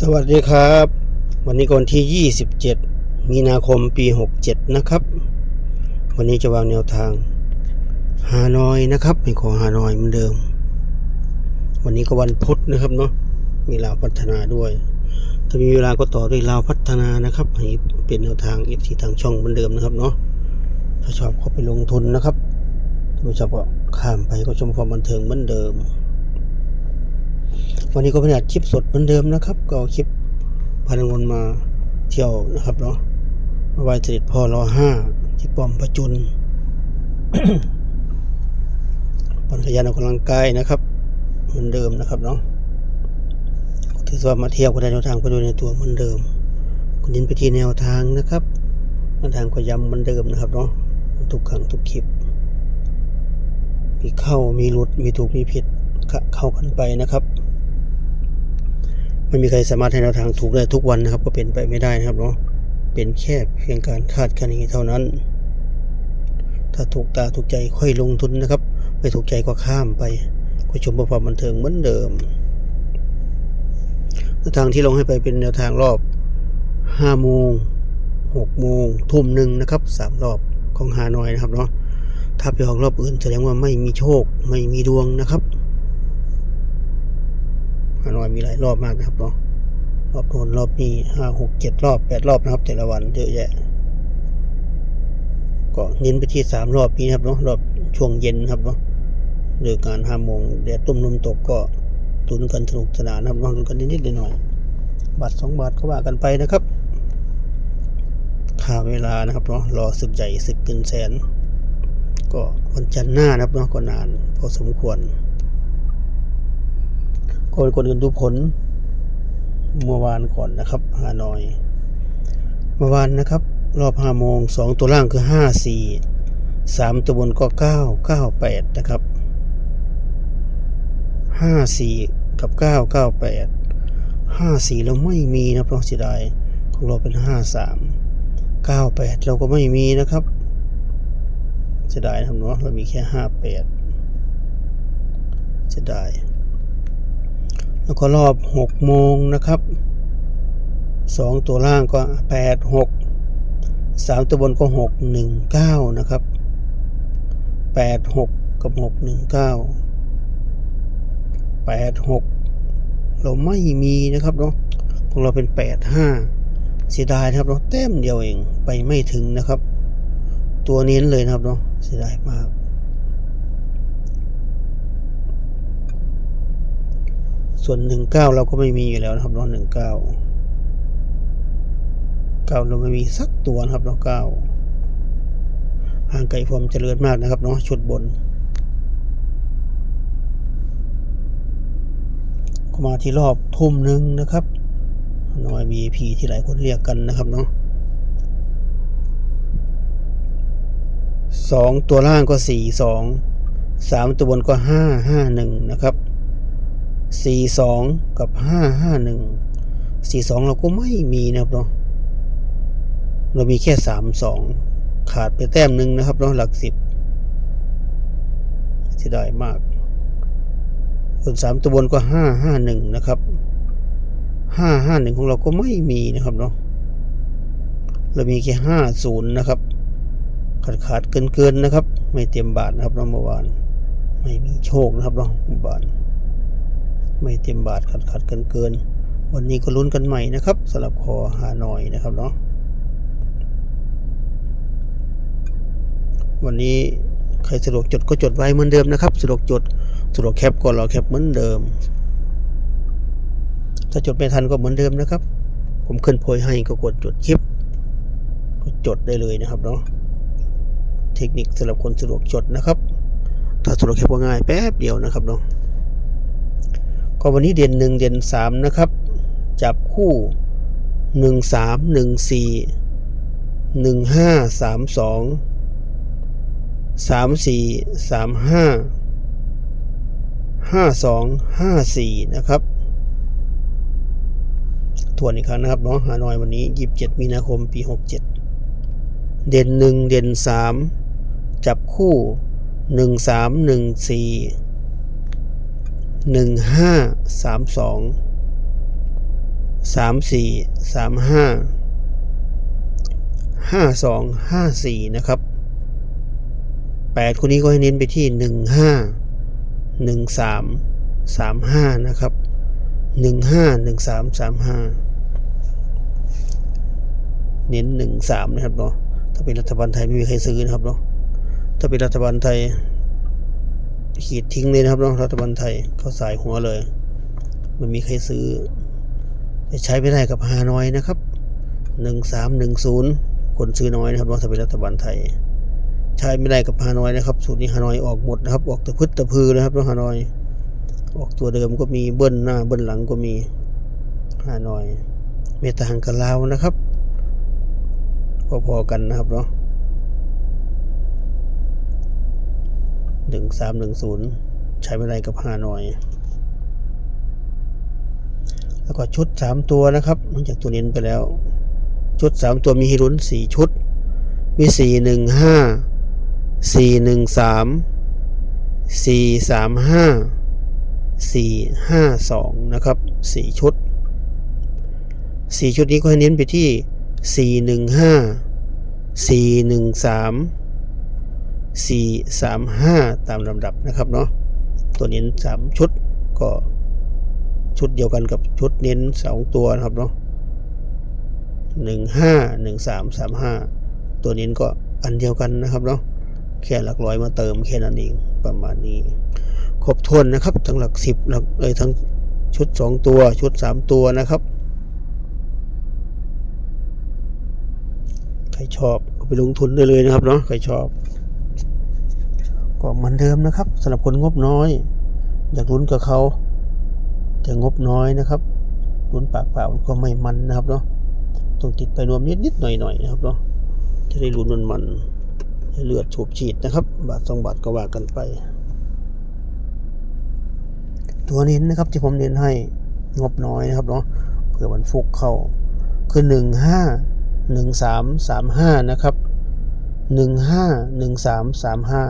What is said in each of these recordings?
สวัสดีครับ วันนี้ก็วันที่ 27 มีนาคมปี 67 นะครับ วันนี้จะวางแนวทางฮานอยนะครับเป็นของฮานอยเหมือนเดิม วันนี้ก็วันพุธนะครับเนาะมีลาวพัฒนาด้วย ถ้ามีเวลาก็ต่อด้วยลาวพัฒนานะครับให้เป็นแนวทางเอฟซีทางช่องเหมือนเดิมนะครับเนาะถ้าชอบก็ไปลงทุนนะครับถ้าไม่ชอบก็ข้ามไปก็ชมความบันเทิงเหมือนเดิม วันนี้ก็เป็นอัดคลิปสดเหมือนเดิมนะครับ ก็เอาคลิปพานังวนมาเที่ยวนะครับเนาะมาไหว้เสด็จพ่อรอห้าที่ป้อมประจุนปั่นจักรยานออกกำลังกายนะครับ เหมือนเดิมนะครับเนาะถือว่ามาเที่ยวก็ได้แนวทางไปดูในตัวเหมือนเดิม คุณยินไปที่แนวทางนะครับแนวทางก็ย้ำเหมือนเดิมนะครับเนาะทุกครั้งทุกคลิป มีเข้ามีหลุดมีถูกมีผิดเข้ากันไปนะครับ ไม่มีใครสามารถให้แนวทางถูกได้ทุกวันนะครับ ก็เป็นไปไม่ได้นะครับเนาะเป็นแค่เพียงการคาดคะเนเท่านั้น ถ้าถูกตาถูกใจค่อยลงทุนนะครับ ไม่ถูกใจก็ข้ามไปก็ชมประความบันเทิงเหมือนเดิมแนวทางที่ลงให้ไปเป็นแนวทางรอบ5โมง6โมงทุ่มหนึ่งนะครับสามรอบของฮานอยนะครับเนาะถ้าไปออกรอบอื่นแสดงว่าไม่มีโชคไม่มีดวงนะครับ ฮามีหลายรอบมากนะครับเนาะรอบโน้นรอบนี้ห้าหกเจ็ดรอบแปดรอบนะครับ แต่ละวันเยอะแยะก็เน้นไปที่สามรอบนี้ครับเนาะรอบช่วงเย็นครับเนาะหรือการห้าโมงแดดตุ้มลมตกก็ตุนกันสนุกสนานนะครับลองดูกันนิดๆหน่อยๆบาทสองบาทก็ว่ากันไปนะครับค่าเวลานะครับเนาะรอศึกใหญ่ศึกเกินแสน ก็วันจันทร์หน้านะครับเนาะก็นานพอสมควร ก่อนก่อนอื่นดูผล เมื่อวานก่อนนะครับฮานอย เมื่อวานนะครับ รอบห้าโมงสองตัวล่างคือห้าสี่สามตัวบนก็เก้าเก้าแปดนะครับห้าสี่กับเก้าเก้าแปดห้าสี่เราไม่มีนะเพราะเสียดายของเราเป็นห้าสามเก้าแปดเราก็ไม่มีนะครับเสียดายนะครับเนาะเรามีแค่ห้าแปดเสียดาย แล้วก็รอบหกโมงนะครับสองตัวล่างก็แปดหกสามตัวบนก็หกหนึ่งเก้านะครับแปดหกกับหกหนึ่งเก้าแปดหกเราไม่มีนะครับเนาะของเราเป็นแปดห้าเสียดายนะครับเนาะแต้มเดียวเองไปไม่ถึงนะครับ ตัวเน้นเลยนะครับเนาะเสียดายมาก ส่วนหนึ่งเก้าเราก็ไม่มีอยู่แล้วนะครับเนาะหนึ่งเก้าเก้าเราไม่มีสักตัวนะครับเนาะเก้าห่างไกลความเจริญมากนะครับเนาะชุดบน ก็มาที่รอบทุ่มหนึ่งนะครับน้อย VIP ที่หลายคนเรียกกันนะครับเนาะสองตัวล่างก็สี่สองสามตัวบนก็ห้าห้าหนึ่งนะครับ สี่สองกับห้าห้าหนึ่งสี่สองเราก็ไม่มีนะครับเนาะเรามีแค่สามสองขาดไปแต้มหนึ่งนะครับเนาะหลักสิบเสียดายมาก ส่วนสามตัวบนก็ห้าห้าหนึ่งนะครับห้าห้าหนึ่งของเราก็ไม่มีนะครับเนาะเรามีแค่ห้าศูนย์นะครับ ขาดขาดเกินเกินนะครับ ไม่เต็มบาทนะครับเนาะเมื่อวาน ไม่มีโชคนะครับเนาะเมื่อวาน ไม่เต็มบาทขัดขัดเกินเกิน วันนี้ก็ลุ้นกันใหม่นะครับสำหรับคอหาหน่อยนะครับเนาะวันนี้ใครสะดวกจดก็จดไว้เหมือนเดิมนะครับสะดวกจดสะดวกแคปก็รอแคปเหมือนเดิม ถ้าจดไม่ทันก็เหมือนเดิมนะครับ ผมขึ้นโพยให้ก็กดจดคลิปก็จดได้เลยนะครับเนาะเทคนิคสำหรับคนสะดวกจดนะครับ ถ้าสะดวกแคปก็ง่ายแป๊บเดียวนะครับเนาะ ก็วันนี้เด่นหนึ่งเด่นสามนะครับ จับคู่หนึ่งสามหนึ่งสี่หนึ่งห้าสามสองสามสี่สามห้าห้าสองห้าสี่นะครับทวนอีกครั้งนะครับเนาะฮานอยวันนี้ยี่สิบเจ็ดมีนาคม ปีหกเจ็ดเด่นหนึ่งเด่นสามจับคู่หนึ่งสามหนึ่งสี่หนึ่งห้าสามสองสามสี่สามห้าห้าสองห้าสี่นะครับแปดคนนี้ก็ให้เน้นไปที่หนึ่งห้าหนึ่งสามสามห้านะครับหนึ่งห้าหนึ่งสามสามห้าเน้นหนึ่งสามนะครับเนาะถ้าเป็นรัฐบาลไทยไม่มีใครซื้อนะครับเนาะถ้าเป็นรัฐบาลไทย ขีดทิ้งเลยนะครับเนาะรัฐบาลไทยเขาสายหัวเลย มันมีใครซื้อใช้ไม่ได้กับฮานอยนะครับหนึ่งสามหนึ่งศูนย์คนซื้อน้อยนะครับเนาะถ้าเป็นรัฐบาลไทย ใช้ไม่ได้กับฮานอยนะครับ สูตรนี้ฮานอยออกหมดนะครับ ออกแต่พืชแต่พือนะครับเนาะฮานอย ออกตัวเดิมก็มีเบิ้ลหน้าเบิ้ลหลังก็มีฮานอย เมตต่างกับลาวนะครับพอๆกันนะครับเนาะ หนึ่งสามหนึ่งศูนย์ใช้ไม่ได้กับฮานอย แล้วก็ชุดสามตัวนะครับหลังจากตัวเน้นไปแล้ว ชุดสามตัวมีให้ลุ้นสี่ชุด มีสี่หนึ่งห้าสี่หนึ่งสามสี่สามห้าสี่ห้าสองนะครับสี่ชุดสี่ชุดนี้ก็ให้เน้นไปที่สี่หนึ่งห้าสี่หนึ่งสาม นึ่งห้าสี่สามห้าตามลำดับนะครับเนาะตัวเน้นสามชุดก็ชุดเดียวกันกับชุดเน้นสองตัวนะครับเนาะหนึ่งห้าหนึ่งสามสามห้าตัวเน้นก็อันเดียวกันนะครับเนาะแค่หลักร้อยมาเติมแค่นั้นเองประมาณนี้ ครบถ้วนนะครับ ทั้งหลักสิบหลักเอ้ยทั้งชุดสองตัวชุดสามตัวนะครับใครชอบก็ไปลงทุนได้เลยนะครับเนาะใครชอบ ก็เหมือนเดิมนะครับสำหรับคนงบน้อย อยากลุ้นกับเขา แต่งบน้อยนะครับลุ้นปากเปล่าก็ไม่มันนะครับเนาะต้องติดไปรวมนิดนิดหน่อยหน่อยนะครับเนาะจะได้ลุ้นมันมันให้เลือดฉูบฉีดนะครับ บาทสองบาทก็ว่ากันไป ตัวเน้นนะครับที่ผมเน้นให้งบน้อยนะครับเนาะเผื่อมันฟุกเข้าคือหนึ่งห้าหนึ่งสามสามห้านะครับหนึ่งห้าหนึ่งสามสามห้า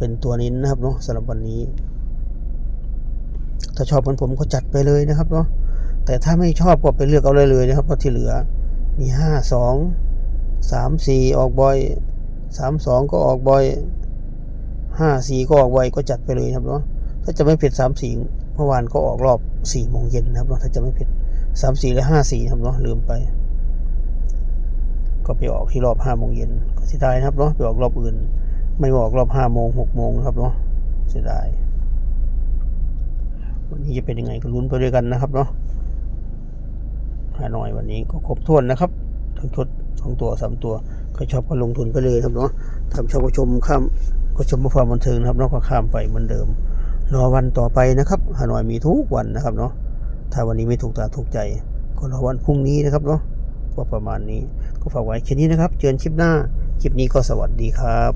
เป็นตัวนี้นะครับเนาะสำหรับวันนี้ ถ้าชอบเหมือนผมก็จัดไปเลยนะครับเนาะแต่ถ้าไม่ชอบก็ไปเลือกเอาเลยเลยนะครับเพราะที่เหลือมีห้าสองสามสี่ออกบ่อยสามสองก็ออกบ่อยห้าสี่ก็ออกบ่อยก็จัดไปเลยนะครับเนาะถ้าจะไม่ผิดสามสี่เมื่อวานก็ออกรอบสี่โมงเย็นนะครับเนาะถ้าจะไม่ผิดสามสี่และห้าสี่นะครับเนาะลืมไป ก็ไปออกที่รอบห้าโมงเย็นก็เสียดายนะครับเนาะไปออกรอบอื่น ไม่ออกรอบห้าโมงหกโมงนะครับเนาะเสียดายวันนี้จะเป็นยังไงก็ลุ้นไปด้วยกันนะครับเนาะหาหน่อยวันนี้ก็ครบถ้วนนะครับทั้งชุดสองตัวสามตัวใครชอบก็ลงทุนไปเลยครับเนาะทำชอบก็ชมข้ามก็ชมความบันเทิงนะครับเนาะก็ข้ามไปเหมือนเดิมรอวันต่อไปนะครับหาหน่อยมีทุกวันนะครับเนาะถ้าวันนี้ไม่ถูกตาถูกใจ ก็รอวันพรุ่งนี้นะครับเนาะก็ประมาณนี้ก็ฝากไว้แค่นี้นะครับ เจอกันคลิปหน้า คลิปนี้ก็สวัสดีครับ